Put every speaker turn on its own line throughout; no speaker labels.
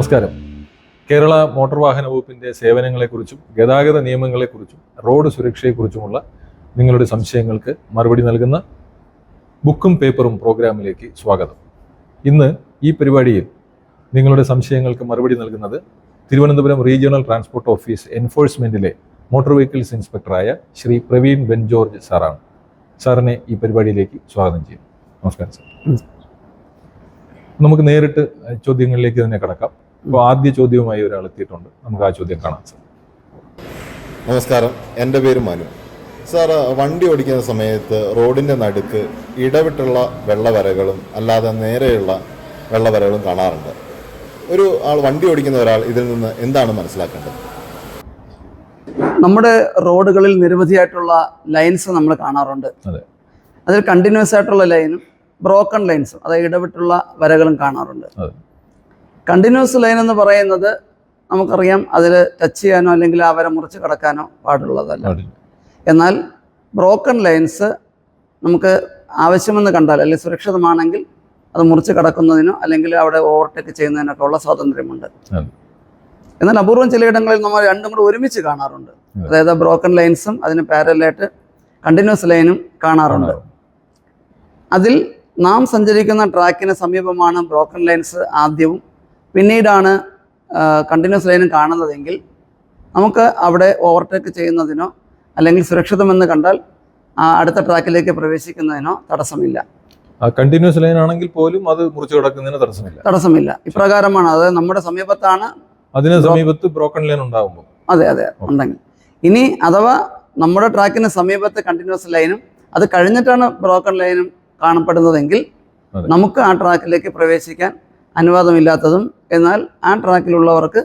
നമസ്കാരം. കേരള മോട്ടോർ വാഹന വകുപ്പിന്റെ സേവനങ്ങളെക്കുറിച്ചും ഗതാഗത നിയമങ്ങളെക്കുറിച്ചും റോഡ് സുരക്ഷയെക്കുറിച്ചുമുള്ള നിങ്ങളുടെ സംശയങ്ങൾക്ക് മറുപടി നൽകുന്ന ബുക്കും പേപ്പറും പ്രോഗ്രാമിലേക്ക് സ്വാഗതം. ഇന്ന് ഈ പരിപാടിയിൽ നിങ്ങളുടെ സംശയങ്ങൾക്ക് മറുപടി നൽകുന്നത് തിരുവനന്തപുരം റീജിയണൽ ട്രാൻസ്പോർട്ട് ഓഫീസ് എൻഫോഴ്സ്മെന്റിലെ മോട്ടോർ വെഹിക്കിൾസ് ഇൻസ്പെക്ടറായ ശ്രീ പ്രവീൺ ബെൻ ജോർജ് സാറാണ്. സാറിനെ ഈ പരിപാടിയിലേക്ക് സ്വാഗതം ചെയ്യുന്നു നമസ്കാരം സാർ. നമുക്ക് നേരിട്ട് ചോദ്യങ്ങളിലേക്ക് തന്നെ കടക്കാം. അപ്പോൾ ആദ്യ ചോദ്യവുമായി ഒരാൾ എത്തിയിട്ടുണ്ട്. നമുക്ക് ആ ചോദ്യം കാണാം സാർ.
നമസ്കാരം. എന്റെ പേര് മനു. സാർ വണ്ടി ഓടിക്കുന്ന സമയത്ത് റോഡിന്റെ നടുക്ക് ഇടവിട്ടുള്ള വെള്ളവരകളും അല്ലാതെ നേരെയുള്ള വെള്ളവരകളും കാണാറുണ്ട്. ഒരു ആൾ വണ്ടി ഓടിക്കുന്ന ഒരാൾ ഇതിൽ നിന്ന് എന്താണ് മനസ്സിലാക്കേണ്ടത്?
നമ്മുടെ റോഡുകളിൽ നിരവധിയായിട്ടുള്ള ലൈൻസ് നമ്മൾ കാണാറുണ്ട്.
അതെ.
അതിൽ കണ്ടിന്യൂസ് ആയിട്ടുള്ള ലൈനും ബ്രോക്കൺ ലൈൻസും അതായത് ഇടവിട്ടുള്ള വരകളും കാണാറുണ്ട്.
അതെ.
കണ്ടിന്യൂസ് ലൈൻ എന്ന് പറയുന്നത് നമുക്കറിയാം അതിൽ ടച്ച് ചെയ്യാനോ അല്ലെങ്കിൽ ആ വര മുറിച്ച് കടക്കാനോ പാടുള്ളതല്ല. എന്നാൽ ബ്രോക്കൺ ലൈൻസ് നമുക്ക് ആവശ്യമെന്ന് കണ്ടാൽ അല്ലെങ്കിൽ സുരക്ഷിതമാണെങ്കിൽ അത് മുറിച്ച് കടക്കുന്നതിനോ അല്ലെങ്കിൽ അവിടെ ഓവർടേക്ക് ചെയ്യുന്നതിനൊക്കെ ഉള്ള സ്വാതന്ത്ര്യമുണ്ട്. എന്നാൽ അപൂർവം ചിലയിടങ്ങളിൽ നമ്മൾ രണ്ടും കൂടെ ഒരുമിച്ച് കാണാറുണ്ട്. അതായത് ബ്രോക്കൺ ലൈൻസും അതിന് പാരലായിട്ട് കണ്ടിന്യൂസ് ലൈനും കാണാറുണ്ട്. അതിൽ നാം സഞ്ചരിക്കുന്ന ട്രാക്കിന് സമീപമാണ് ബ്രോക്കൺ ലൈൻസ് ആദ്യവും പിന്നീടാണ് കണ്ടിന്യൂസ് ലൈനും കാണുന്നതെങ്കിൽ നമുക്ക് അവിടെ ഓവർടേക്ക് ചെയ്യുന്നതിനോ അല്ലെങ്കിൽ സുരക്ഷിതമെന്ന് കണ്ടാൽ ആ അടുത്ത ട്രാക്കിലേക്ക് പ്രവേശിക്കുന്നതിനോ തടസ്സമില്ല.
കണ്ടിന്യൂസ് ലൈൻ ആണെങ്കിൽ പോലും അത് മുറിച്ചു കിടക്കുന്നതിന് തടസ്സമില്ല.
തടസ്സമില്ല. ഇപ്രകാരമാണ്. അത് നമ്മുടെ സമീപത്താണ്
അതിന് സമീപത്ത് ബ്രോക്കൺ ലൈൻ ഉണ്ടാകുമ്പോൾ
അതെ അതെ ഉണ്ടെങ്കിൽ. ഇനി അഥവാ നമ്മുടെ ട്രാക്കിന് സമീപത്ത് കണ്ടിന്യൂസ് ലൈനും അത് കഴിഞ്ഞിട്ടാണ് ബ്രോക്കൺ ലൈനും കാണപ്പെടുന്നതെങ്കിൽ നമുക്ക് ആ ട്രാക്കിലേക്ക് പ്രവേശിക്കാൻ അനുവാദമില്ലാത്തതും എന്നാൽ ആ ട്രാക്കിലുള്ളവർക്ക്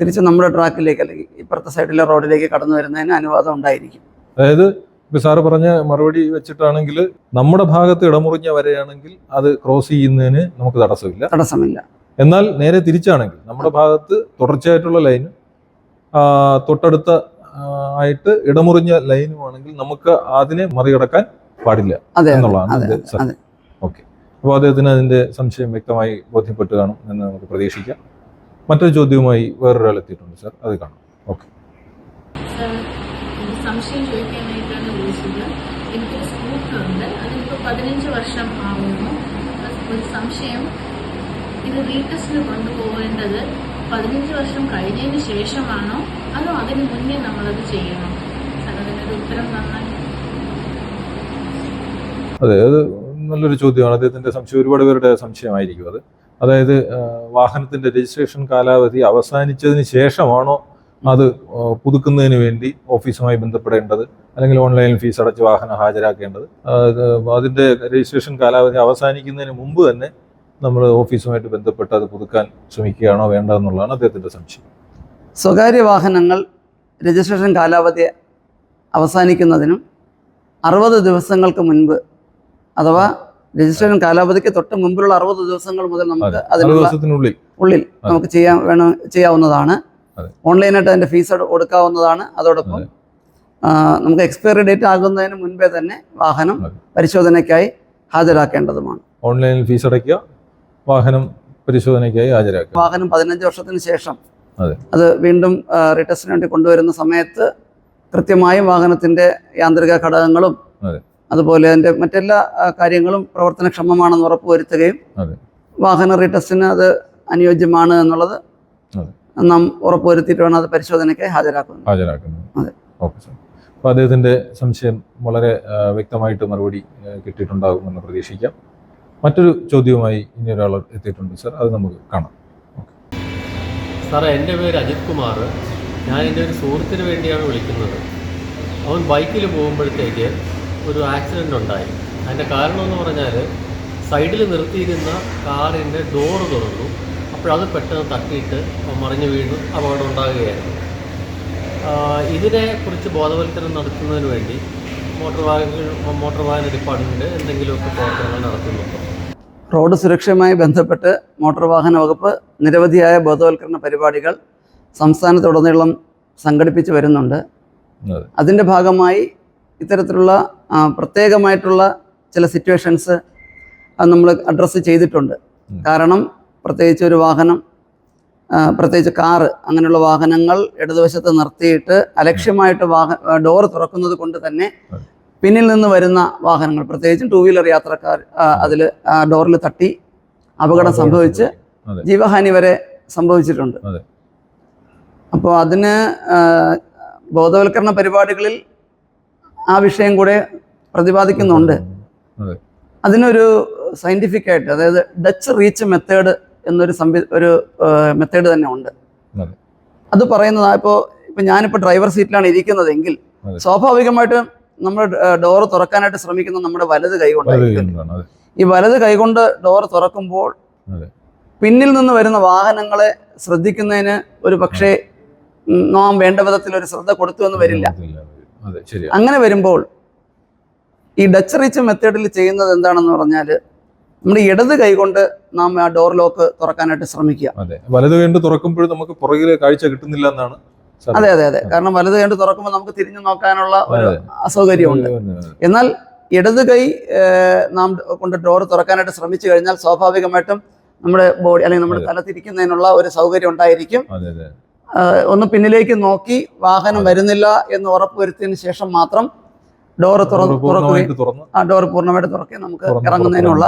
തിരിച്ച് നമ്മുടെ ട്രാക്കിലേക്ക് അല്ലെങ്കിൽ ഇപ്പുറത്തെ സൈഡിലെ റോഡിലേക്ക് കടന്നു വരുന്നതിന് അനുവാദം ഉണ്ടായിരിക്കും.
അതായത് ഇപ്പൊ സാറ് പറഞ്ഞ മറുപടി വെച്ചിട്ടാണെങ്കിൽ നമ്മുടെ ഭാഗത്ത് ഇടമുറിഞ്ഞ വരെയാണെങ്കിൽ അത് ക്രോസ് ചെയ്യുന്നതിന് നമുക്ക് തടസ്സമില്ല.
തടസ്സമില്ല.
എന്നാൽ നേരെ തിരിച്ചാണെങ്കിൽ നമ്മുടെ ഭാഗത്ത് തുടർച്ചയായിട്ടുള്ള ലൈൻ തൊട്ടടുത്ത ആയിട്ട് ഇടമുറിഞ്ഞ ലൈനുമാണെങ്കിൽ നമുക്ക് അതിനെ മറികടക്കാൻ പാടില്ല എന്നുള്ളതാണ് ഓക്കെ. അപ്പോൾ അദ്ദേഹത്തിന് അതിന്റെ സംശയം വ്യക്തമായി ബോധ്യപ്പെട്ട് കാണും എന്ന് നമുക്ക് പ്രതീക്ഷിക്കാം. മറ്റൊരു ചോദ്യവുമായി വേറൊരാൾ എത്തിയിട്ടുണ്ട് സാർ. അത് കാണാം.
ഓക്കെ. സംശയം ചോദിക്കാനായിട്ടാണ് വിളിച്ചത് എനിക്കൊരു സ്കൂട്ടറുണ്ട് അതിനിപ്പോൾ പതിനഞ്ച് വർഷം ആവുന്നു. ഒരു സംശയം. ഇത് റീടെസ്റ്റിന് കൊണ്ടുപോകേണ്ടത് പതിനഞ്ച് വർഷം കഴിഞ്ഞതിന് ശേഷമാണോ? അതോ അതിന് മുന്നേ നമ്മളത് ചെയ്യണം? സാർ അതിനൊരു ഉത്തരം തന്നാൽ
അതെ അത് നല്ലൊരു ചോദ്യമാണ്. അദ്ദേഹത്തിന്റെ സംശയം ഒരുപാട് പേരുടെ സംശയമായിരിക്കും അത്. അതായത് വാഹനത്തിന്റെ രജിസ്ട്രേഷൻ കാലാവധി അവസാനിച്ചതിന് ശേഷമാണോ അത് പുതുക്കുന്നതിന് വേണ്ടി ഓഫീസുമായി ബന്ധപ്പെടേണ്ടത്? അല്ലെങ്കിൽ ഓൺലൈനിൽ ഫീസ് അടച്ച് വാഹനം ഹാജരാക്കേണ്ടത്? അതിന്റെ രജിസ്ട്രേഷൻ കാലാവധി അവസാനിക്കുന്നതിന് മുമ്പ് തന്നെ നമ്മൾ ഓഫീസുമായിട്ട് ബന്ധപ്പെട്ട് അത് പുതുക്കാൻ ശ്രമിക്കുകയാണോ വേണ്ടതെന്നുള്ളതാണ് അദ്ദേഹത്തിന്റെ സംശയം.
സ്വകാര്യ വാഹനങ്ങൾ രജിസ്ട്രേഷൻ കാലാവധി അവസാനിക്കുന്നതിനും അറുപത് ദിവസങ്ങൾക്ക് മുൻപ് അഥവാ രജിസ്ട്രേഷൻ കാലാവധിക്ക് തൊട്ട് മുമ്പിലുള്ള അറുപത് ദിവസങ്ങൾ മുതൽ നമുക്ക് അതിനുള്ള ഉള്ളിൽ നമുക്ക് ചെയ്യാൻ വേണം ചെയ്യാവുന്നതാണ്. ഓൺലൈനായിട്ട് അതിന്റെ ഫീസ് കൊടുക്കാവുന്നതാണ്. അതോടൊപ്പം നമുക്ക് എക്സ്പയറി ഡേറ്റ് ആകുന്നതിന് മുൻപേ തന്നെ വാഹനം പരിശോധനയ്ക്കായി ഹാജരാക്കേണ്ടതുമാണ്.
ഓൺലൈനിൽ ഫീസ് അടയ്ക്കുക വാഹനം പരിശോധനയ്ക്കായി ഹാജരാക്കുക.
വാഹനം പതിനഞ്ച് വർഷത്തിന് ശേഷം
അതെ.
വീണ്ടും റീടെസ്റ്റിന് വേണ്ടി കൊണ്ടുവരുന്ന സമയത്ത് കൃത്യമായും വാഹനത്തിന്റെ യാന്ത്രിക ഘടകങ്ങളും. അതുപോലെ അതിന്റെ മറ്റെല്ലാ കാര്യങ്ങളും പ്രവർത്തനക്ഷമമാണെന്ന് ഉറപ്പുവരുത്തുകയും. വാഹന റീടെസ്റ്റിന് അത് അനുയോജ്യമാണ് എന്നുള്ളത് നാം ഉറപ്പുവരുത്തിയിട്ട് വേണം അത് പരിശോധനയ്ക്ക് ഹാജരാക്കുന്നത്.
ഹാജരാക്കുന്നത്.
അതെ.
Okay sir. അപ്പോൾ അദ്ദേഹത്തിന്റെ സംശയം വളരെ വ്യക്തമായിട്ട് മറുപടി കിട്ടിയിട്ടുണ്ടാകുമെന്ന് പ്രതീക്ഷിക്കാം. മറ്റൊരു ചോദ്യവുമായി ഇനി ഒരാൾ എത്തിയിട്ടുണ്ട് സാർ. അത് നമുക്ക് കാണാം.
സാറേ എന്റെ പേര് അജിത് കുമാർ. ഞാൻ എന്റെ ഒരു സുഹൃത്തിന് വേണ്ടിയാണ് വിളിക്കുന്നത്. അവൻ ബൈക്കിൽ പോകുമ്പോഴത്തേക്ക് ഒരു ആക്സിഡന്റ് ഉണ്ടായി. അതിന്റെ കാരണം എന്ന് പറഞ്ഞാൽ സൈഡിൽ നിർത്തിയിരുന്ന കാറിന്റെ ഡോറ് തുറന്നു. അപ്പോഴത് പെട്ടെന്ന് തട്ടിയിട്ട് മറിഞ്ഞു വീണു. അപകടം ഉണ്ടാകുകയായിരുന്നു. ഇതിനെക്കുറിച്ച് ബോധവൽക്കരണം നടത്തുന്നതിന് വേണ്ടി മോട്ടോർ വാഹന മോട്ടോർ വാഹന ഡിപ്പാർട്ട്മെന്റ് എന്തെങ്കിലുമൊക്കെ പ്രവർത്തനങ്ങൾ നടത്തുന്നുണ്ടോ
റോഡ് സുരക്ഷയുമായി ബന്ധപ്പെട്ട് മോട്ടോർ വാഹന വകുപ്പ് നിരവധിയായ ബോധവൽക്കരണ പരിപാടികൾ സംസ്ഥാനത്തുടനീളം സംഘടിപ്പിച്ചു വരുന്നുണ്ട്. അതിന്റെ ഭാഗമായി ഇത്തരത്തിലുള്ള പ്രത്യേകമായിട്ടുള്ള ചില സിറ്റുവേഷൻസ് നമ്മൾ അഡ്രസ്സ് ചെയ്തിട്ടുണ്ട്. കാരണം പ്രത്യേകിച്ച് ഒരു വാഹനം പ്രത്യേകിച്ച് കാറ് അങ്ങനെയുള്ള വാഹനങ്ങൾ ഇടതുവശത്ത് നിർത്തിയിട്ട് അലക്ഷ്യമായിട്ട് വാഹന ഡോറ് തുറക്കുന്നത് കൊണ്ട് തന്നെ പിന്നിൽ നിന്ന് വരുന്ന വാഹനങ്ങൾ പ്രത്യേകിച്ചും ടൂ വീലർ യാത്രക്കാർ അതിൽ ഡോറിൽ തട്ടി അപകടം സംഭവിച്ച് ജീവഹാനി വരെ സംഭവിച്ചിട്ടുണ്ട്. അപ്പോൾ അതിന് ബോധവൽക്കരണ പരിപാടികളിൽ ആ വിഷയം കൂടെ പ്രതിപാദിക്കുന്നുണ്ട്
അതെ.
അതിനൊരു സയന്റിഫിക് ആയിട്ട് അതായത് ഡച്ച് റീച്ച് മെത്തേഡ് എന്നൊരു സംവി ഒരു മെത്തേഡ് തന്നെ ഉണ്ട്
അതെ.
പറയുന്നത് ഇപ്പോൾ ഇപ്പം ഞാനിപ്പോൾ ഡ്രൈവർ സീറ്റിലാണ് ഇരിക്കുന്നതെങ്കിൽ. സ്വാഭാവികമായിട്ടും നമ്മൾ ഡോർ തുറക്കാനായിട്ട് ശ്രമിക്കുന്ന നമ്മുടെ വലത് കൈ കൊണ്ടായിരിക്കും
അതെ.
ഈ വലത് കൈകൊണ്ട് ഡോർ തുറക്കുമ്പോൾ. പിന്നിൽ നിന്ന് വരുന്ന വാഹനങ്ങളെ ശ്രദ്ധിക്കുന്നതിന് ഒരു പക്ഷേ നാം വേണ്ട വിധത്തിൽ ഒരു ശ്രദ്ധ കൊടുത്തു എന്ന് വരില്ല അങ്ങനെ വരുമ്പോൾ ഈ ഡച്ച് റീച്ച് മെത്തേഡിൽ ചെയ്യുന്നത് എന്താണെന്ന് പറഞ്ഞാൽ നമ്മുടെ ഇടത് കൈകൊണ്ട് നാം ആ ഡോർ ലോക്ക് തുറക്കാനായിട്ട് ശ്രമിക്കുക.
അതെ. വലത് കണ്ട് തുറക്കുമ്പോഴും നമുക്ക് പുറകിലെ കാഴ്ച കിട്ടുന്നില്ല എന്നാണ്
അതെ അതെ അതെ. കാരണം വലത് കൈകൊണ്ട് തുറക്കുമ്പോൾ നമുക്ക് തിരിഞ്ഞു നോക്കാനുള്ള ഒരു. അസൗകര്യമുണ്ട്. എന്നാൽ ഇടത് കൈ നാം കൊണ്ട് ഡോർ തുറക്കാനായിട്ട് ശ്രമിച്ചു കഴിഞ്ഞാൽ സ്വാഭാവികമായിട്ടും നമ്മുടെ ബോഡി അല്ലെങ്കിൽ നമ്മുടെ തല തിരിക്കുന്നതിനുള്ള ഒരു സൗകര്യം ഉണ്ടായിരിക്കും. ഒന്ന് പിന്നിലേക്ക് നോക്കി വാഹനം വരുന്നില്ല എന്ന് ഉറപ്പുവരുത്തിയതിന് ശേഷം മാത്രം ഡോർ തുറന്ന് തുറക്കുകയും ആ ഡോർ പൂർണമായിട്ട് തുറക്കുകയും നമുക്ക് ഇറങ്ങുന്നതിനുള്ള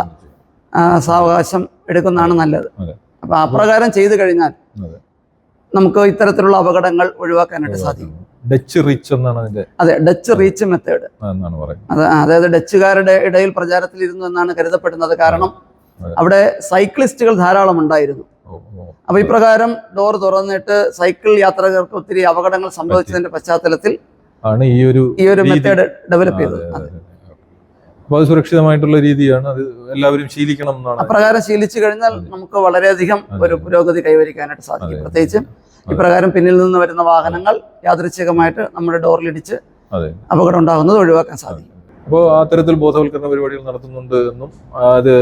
സാവകാശം എടുക്കുന്നതാണ് നല്ലത്. അപ്പൊ അപ്രകാരം ചെയ്തു കഴിഞ്ഞാൽ നമുക്ക് ഇത്തരത്തിലുള്ള അപകടങ്ങൾ ഒഴിവാക്കാനായിട്ട് സാധിക്കും.
ഡച്ച് റീച്ച് എന്നാണ് അതിന്റെ
അതെ ഡച്ച് റീച്ച് മെത്തേഡ്
എന്നാണ് പറയുന്നത്.
അത് അതായത് ഡച്ചുകാരുടെ ഇടയിൽ പ്രചാരത്തിലിരുന്നു എന്നാണ് കരുതപ്പെടുന്നത്. കാരണം അവിടെ സൈക്ലിസ്റ്റുകൾ ധാരാളം ഉണ്ടായിരുന്നു. അപ്പൊ ഇപ്രകാരം ഡോർ തുറന്നിട്ട് സൈക്കിൾ യാത്രകർക്ക് ഒത്തിരി അപകടങ്ങൾ സംഭവിച്ചതിന്റെ പശ്ചാത്തലത്തിൽ
ആണ് ഈ ഒരു
ഈ ഒരു മെത്തേഡ് ഡെവലപ്പ് ചെയ്തത്.
അതെ, അതെ. അപ്പൊ അത് സുരക്ഷിതമായിട്ടുള്ള രീതിയാണ്. അത് എല്ലാവരും ശീലിക്കണം എന്നാണ്
അപ്രകാരം ശീലിച്ചു കഴിഞ്ഞാൽ നമുക്ക് വളരെയധികം. ഒരു പുരോഗതി കൈവരിക്കാനായിട്ട് സാധിക്കും. പ്രത്യേകിച്ച് ഇപ്രകാരം പിന്നിൽ നിന്ന് വരുന്ന വാഹനങ്ങൾ യാദൃച്ഛികമായിട്ട് നമ്മുടെ ഡോറിലിടിച്ച് അപകടം ഉണ്ടാകുന്നത് ഒഴിവാക്കാൻ സാധിക്കും.
അപ്പോൾ അത്തരത്തിൽ ബോധവൽക്കരണ പരിപാടികൾ നടത്തുന്നുണ്ട് എന്നും അത്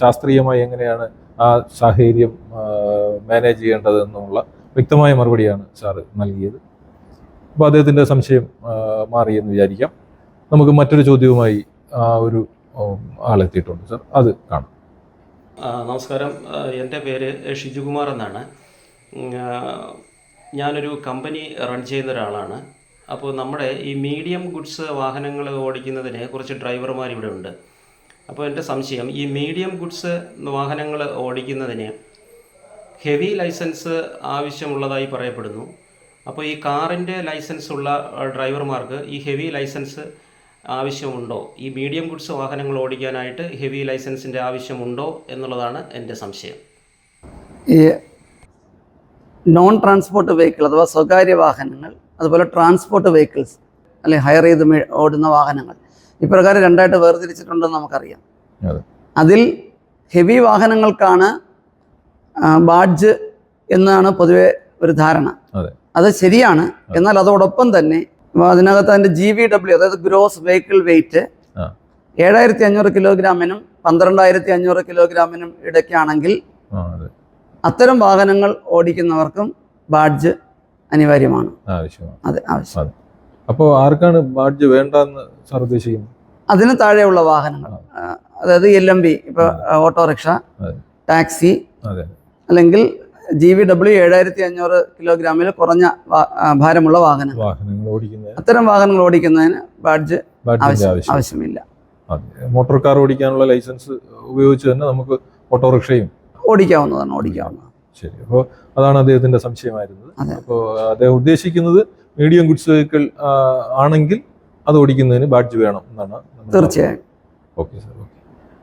ശാസ്ത്രീയമായി എങ്ങനെയാണ് ആ സാഹചര്യം മാനേജ് ചെയ്യേണ്ടതെന്നുള്ള വ്യക്തമായ മറുപടിയാണ് സാറ് നൽകിയത്. അപ്പോൾ അദ്ദേഹത്തിന്റെ സംശയം മാറിയെന്ന് വിചാരിക്കാം. നമുക്ക് മറ്റൊരു ചോദ്യവുമായി ആ ഒരു ആളെത്തിയിട്ടുണ്ട് സാർ അത് കാണാം.
നമസ്കാരം. എന്റെ പേര് ഷിജുകുമാർ എന്നാണ്. ഞാനൊരു കമ്പനി റൺ ചെയ്യുന്ന ഒരാളാണ്. അപ്പോൾ നമ്മുടെ ഈ മീഡിയം ഗുഡ്സ് വാഹനങ്ങൾ ഓടിക്കുന്നതിന് കുറച്ച് ഡ്രൈവർമാർ ഇവിടെ ഉണ്ട്. അപ്പോൾ എന്റെ സംശയം ഈ മീഡിയം ഗുഡ്സ് വാഹനങ്ങൾ ഓടിക്കുന്നതിന് ഹെവി ലൈസൻസ് ആവശ്യമുള്ളതായി പറയപ്പെടുന്നു. അപ്പോൾ ഈ കാറിന്റെ ലൈസൻസ് ഉള്ള ഡ്രൈവർമാർക്ക് ഈ ഹെവി ലൈസൻസ് ആവശ്യമുണ്ടോ? ഈ മീഡിയം ഗുഡ്സ് വാഹനങ്ങൾ ഓടിക്കാനായിട്ട് ഹെവി ലൈസൻസിന്റെ ആവശ്യമുണ്ടോ എന്നുള്ളതാണ് എന്റെ സംശയം.
ഈ നോൺ ട്രാൻസ്പോർട്ട് വെഹിക്കിൾ അഥവാ സ്വകാര്യ വാഹനങ്ങൾ അതുപോലെ ട്രാൻസ്പോർട്ട് വെഹിക്കിൾസ് അല്ലെങ്കിൽ ഹയർ ചെയ്ത് ഓടുന്ന വാഹനങ്ങൾ ഇപ്രകാരം രണ്ടായിട്ട് വേർതിരിച്ചിട്ടുണ്ടെന്ന് നമുക്കറിയാം.
അതെ.
അതിൽ ഹെവി വാഹനങ്ങൾക്കാണ് ബാഡ്ജ് എന്നാണ് പൊതുവെ ഒരു ധാരണ.
അതെ.
ശരിയാണ്. എന്നാൽ അതോടൊപ്പം തന്നെ അതിനകത്ത് അതിന്റെ ജി വി ഡബ്ല്യു അതായത് ഗ്രോസ് വെഹിക്കിൾ വെയിറ്റ്. ഏഴായിരത്തി അഞ്ഞൂറ് കിലോഗ്രാമിനും പന്ത്രണ്ടായിരത്തി അഞ്ഞൂറ് കിലോഗ്രാമിനും ഇടയ്ക്കാണെങ്കിൽ
അതെ.
അത്തരം വാഹനങ്ങൾ ഓടിക്കുന്നവർക്കും ബാഡ്ജ് അനിവാര്യമാണ്. അതെ ആവശ്യം.
അപ്പോൾ ആർക്കാണ് ബാഡ്ജ് വേണ്ടെന്ന് സാർ ഉദ്ദേശിക്കുന്നത്
അതിന് താഴെയുള്ള വാഹനങ്ങൾ. അതായത് എൽ എം ബി ഇപ്പോൾ ഓട്ടോറിക്ഷ ടാക്സി അല്ലെങ്കിൽ ജി വി ഡബ്ല്യു ഏഴായിരത്തി അഞ്ഞൂറ് കിലോഗ്രാമിൽ കുറഞ്ഞ ഭാരമുള്ള വാഹനങ്ങൾ.
വാഹനങ്ങൾ
അത്തരം വാഹനങ്ങൾ ഓടിക്കുന്നതിന് ബാഡ്ജ് ആവശ്യമില്ല.
മോട്ടോർ കാർ ഓടിക്കാനുള്ള ലൈസൻസ് ഉപയോഗിച്ച് തന്നെ നമുക്ക് ഓട്ടോറിക്ഷയും
ഓടിക്കാവുന്നതാണ് ഓടിക്കാവുന്നത്
ശരി. അപ്പോൾ അതാണ് അദ്ദേഹത്തിന്റെ സംശയമായിരുന്നത്. അപ്പോൾ അദ്ദേഹം ഉദ്ദേശിക്കുന്നത് മീഡിയം ഗുഡ്സ് വെഹിക്കിൾ ആണെങ്കിൽ അത് ഓടിക്കുന്നതിന് ബാഡ്ജ് വേണം എന്നാണ്
തീർച്ചയായും.
Okay sir okay.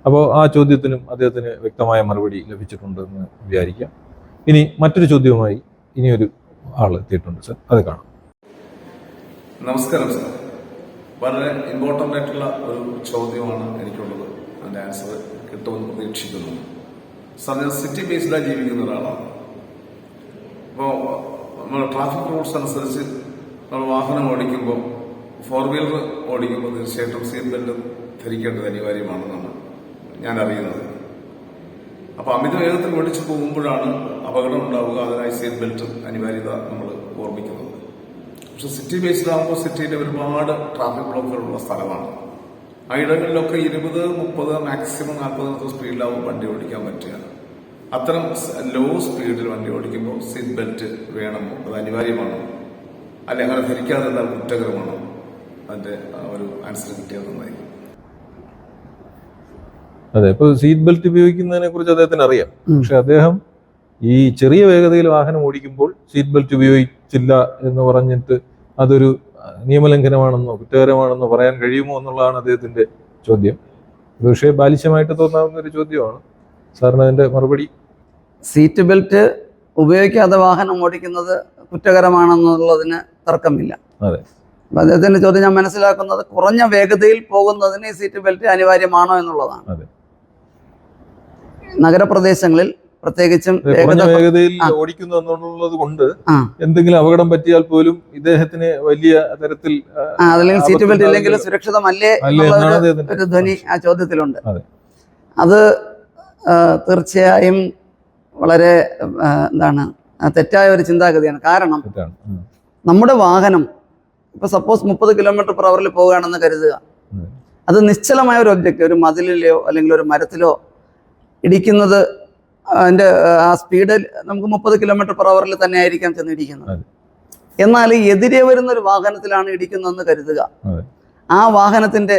അപ്പോൾ ആ ചോദ്യത്തിനും അദ്ദേഹത്തിന് വ്യക്തമായ മറുപടി ലഭിച്ചിട്ടുണ്ടെന്ന് വിചാരിക്കാം. ഇനി മറ്റൊരു ചോദ്യവുമായി ഇനിയൊരു ആൾ എത്തിയിട്ടുണ്ട് സാർ അത് കാണാം.
നമസ്കാരം സാർ. വളരെ ഇമ്പോർട്ടന്റ് ആയിട്ടുള്ള ഒരു ചോദ്യമാണ് എനിക്കുള്ളത്. അതിന്റെ ആൻസർ കിട്ടുമെന്ന് പ്രതീക്ഷിക്കുന്നു. സാർ ഞാൻ സിറ്റി ബേസ്ഡായി ജീവിക്കുന്ന ഒരാളാണ്. അപ്പോൾ നമ്മൾ ട്രാഫിക് റൂൾസ് അനുസരിച്ച് നമ്മൾ വാഹനം ഓടിക്കുമ്പോൾ ഫോർ വീലർ ഓടിക്കുമ്പോൾ തീർച്ചയായിട്ടും സീറ്റ് ബെൽറ്റ് ധരിക്കേണ്ടത് അനിവാര്യമാണെന്നാണ് ഞാൻ അറിയുന്നത് അപ്പോൾ അമിത വേഗത്തിൽ ഓടിച്ചു പോകുമ്പോഴാണ് അപകടം ഉണ്ടാവുക. അതിനായി സീറ്റ് ബെൽറ്റ് അനിവാര്യത നമ്മൾ ഓർമ്മിക്കുന്നത്. പക്ഷെ സിറ്റി ബേസ്ഡ് ആകുമ്പോൾ സിറ്റിയിലെ ഒരുപാട് ട്രാഫിക് ബ്ലോക്കുകളുള്ള സ്ഥലമാണ്. ആ ഇടങ്ങളിലൊക്കെ ഇരുപത് മുപ്പത് മാക്സിമം നാൽപ്പത് സ്പീഡിലാവും വണ്ടി ഓടിക്കാൻ പറ്റുക. അത്തരം ലോ സ്പീഡിൽ വണ്ടി ഓടിക്കുമ്പോൾ സീറ്റ് ബെൽറ്റ് വേണം. അത് അനിവാര്യമാണ്. അല്ലെ അങ്ങനെ ധരിക്കാതെ കുറ്റകരമാണോ. അതിന്റെ ഒരു ആൻസർ കിട്ടിയാൽ നന്നായി
അതെ ഇപ്പൊ സീറ്റ് ബെൽറ്റ് ഉപയോഗിക്കുന്നതിനെ കുറിച്ച് അദ്ദേഹത്തിന് അറിയാം. പക്ഷെ അദ്ദേഹം ഈ ചെറിയ വേഗതയിൽ വാഹനം ഓടിക്കുമ്പോൾ സീറ്റ് ബെൽറ്റ് ഉപയോഗിച്ചില്ല എന്ന് പറഞ്ഞിട്ട് അതൊരു നിയമലംഘനമാണെന്നോ കുറ്റകരമാണെന്നോ പറയാൻ കഴിയുമോ എന്നുള്ളതാണ് അദ്ദേഹത്തിന്റെ ചോദ്യം. പക്ഷേ ബാലിശ്യമായിട്ട് തോന്നാവുന്ന ഒരു ചോദ്യമാണ്. സാറിന് അതിന്റെ മറുപടി?
സീറ്റ് ബെൽറ്റ് ഉപയോഗിക്കാതെ വാഹനം ഓടിക്കുന്നത് കുറ്റകരമാണെന്നുള്ളതിന് തർക്കമില്ല.
അതെ.
അപ്പം അദ്ദേഹത്തിന്റെ ചോദ്യം ഞാൻ മനസ്സിലാക്കുന്നത് കുറഞ്ഞ വേഗതയിൽ പോകുന്നതിന് ഈ സീറ്റ് ബെൽറ്റ് അനിവാര്യമാണോ എന്നുള്ളതാണ്. നഗരപ്രദേശങ്ങളിൽ പ്രത്യേകിച്ചും
വേഗതയിൽ ഓടിക്കുന്നു എന്നുള്ളത് കൊണ്ട് എന്തെങ്കിലും അപകടം പറ്റിയാൽ പോലും ഇദ്ദേഹത്തിന് വലിയ തരത്തിൽ
അതല്ലെങ്കിൽ സീറ്റ് ബെൽറ്റ് ഇല്ലെങ്കിൽ സുരക്ഷിതമല്ലേ ഒരു- ധ്വനി ആ ചോദ്യത്തിലുണ്ട്.
അതെ.
തീർച്ചയായും വളരെ എന്താണ് തെറ്റായ ഒരു ചിന്താഗതിയാണ്. കാരണം നമ്മുടെ വാഹനം ഇപ്പൊ സപ്പോസ് മുപ്പത് കിലോമീറ്റർ പെർ അവറിൽ പോവുകയാണെന്ന് കരുതുക. അത്. നിശ്ചലമായ ഒരു ഒബ്ജക്റ്റ് ഒരു മതിലിലെയോ അല്ലെങ്കിൽ ഒരു മരത്തിലോ ഇടിക്കുന്നത് അതിന്റെ ആ സ്പീഡിൽ നമുക്ക് മുപ്പത് കിലോമീറ്റർ പെർ അവറിൽ തന്നെ ആയിരിക്കാം ചെന്ന് ഇടിക്കുന്നത് എന്നാൽ എതിരെ വരുന്ന ഒരു വാഹനത്തിലാണ് ഇടിക്കുന്നതെന്ന് കരുതുക. ആ വാഹനത്തിന്റെ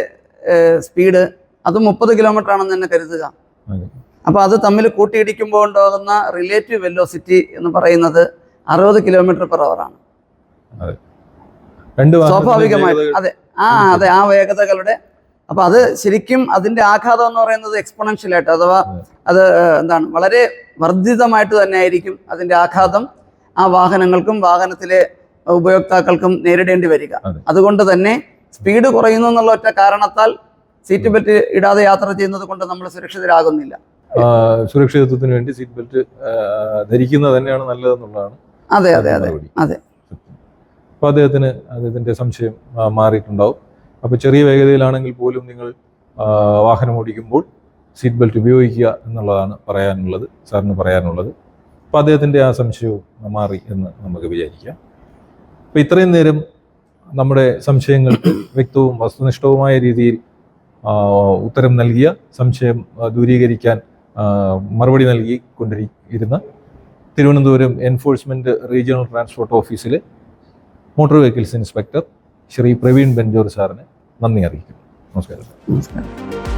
സ്പീഡ് അത് മുപ്പത് കിലോമീറ്റർ ആണെന്ന് തന്നെ കരുതുക.
അപ്പൊ
അപ്പോൾ അത് തമ്മിൽ കൂട്ടിയിടിക്കുമ്പോൾ ഉണ്ടാകുന്ന റിലേറ്റീവ് വെലോസിറ്റി എന്ന് പറയുന്നത് അറുപത് കിലോമീറ്റർ പെർ അവറാണ്
രണ്ട്
സ്വാഭാവികമായി. അതെ. ആ അതെ ആ വേഗതകളുടെ. അപ്പൊ അത് ശരിക്കും അതിന്റെ ആഘാതം എന്ന് പറയുന്നത് എക്സ്പോണൻഷ്യൽ ആയിട്ട് അഥവാ
അത്
എന്താണ് വളരെ വർദ്ധിതമായിട്ട് തന്നെ ആയിരിക്കും അതിന്റെ ആഘാതം ആ വാഹനങ്ങൾക്കും വാഹനത്തിലെ ഉപയോക്താക്കൾക്കും നേരിടേണ്ടി വരിക. അതുകൊണ്ട് തന്നെ സ്പീഡ് കുറയുന്നു എന്നുള്ള ഒറ്റ കാരണത്താൽ സീറ്റ് ബെൽറ്റ് ഇടാതെ യാത്ര ചെയ്യുന്നത് കൊണ്ട് നമ്മൾ സുരക്ഷിതരാകുന്നില്ല.
സുരക്ഷിതത്വത്തിന് വേണ്ടി സീറ്റ് ബെൽറ്റ് ധരിക്കുന്നത് തന്നെയാണ് നല്ലതെന്നുള്ളതാണ്
അതെ അതെ അതെ. അതെ.
അപ്പോൾ അദ്ദേഹത്തിന് അദ്ദേഹത്തിന്റെ സംശയം മാറിയിട്ടുണ്ടാവും. അപ്പോൾ ചെറിയ വേഗതയിലാണെങ്കിൽ പോലും നിങ്ങൾ വാഹനം ഓടിക്കുമ്പോൾ സീറ്റ് ബെൽറ്റ് ഉപയോഗിക്കുക എന്നുള്ളതാണ് പറയാനുള്ളത് സാറിന് പറയാനുള്ളത്. അപ്പോൾ അദ്ദേഹത്തിന്റെ ആ സംശയവും മാറി എന്ന് നമുക്ക് വിചാരിക്കാം. അപ്പോൾ ഇത്രയും നേരം നമ്മുടെ സംശയങ്ങൾക്ക് വ്യക്തവും വസ്തുനിഷ്ഠവുമായ രീതിയിൽ ഉത്തരം നൽകിയ സംശയം ദൂരീകരിക്കാൻ മറുപടി നൽകി കൊണ്ടിരിക്കുന്ന തിരുവനന്തപുരം എൻഫോഴ്സ്മെന്റ് റീജിയണൽ ട്രാൻസ്പോർട്ട് ഓഫീസിലെ motor vehicles inspector Shri Praveen ബെഞ്ചോർ സാറിന് നന്ദി അറിയിക്കുന്നു. നമസ്കാരം.
നമസ്കാരം.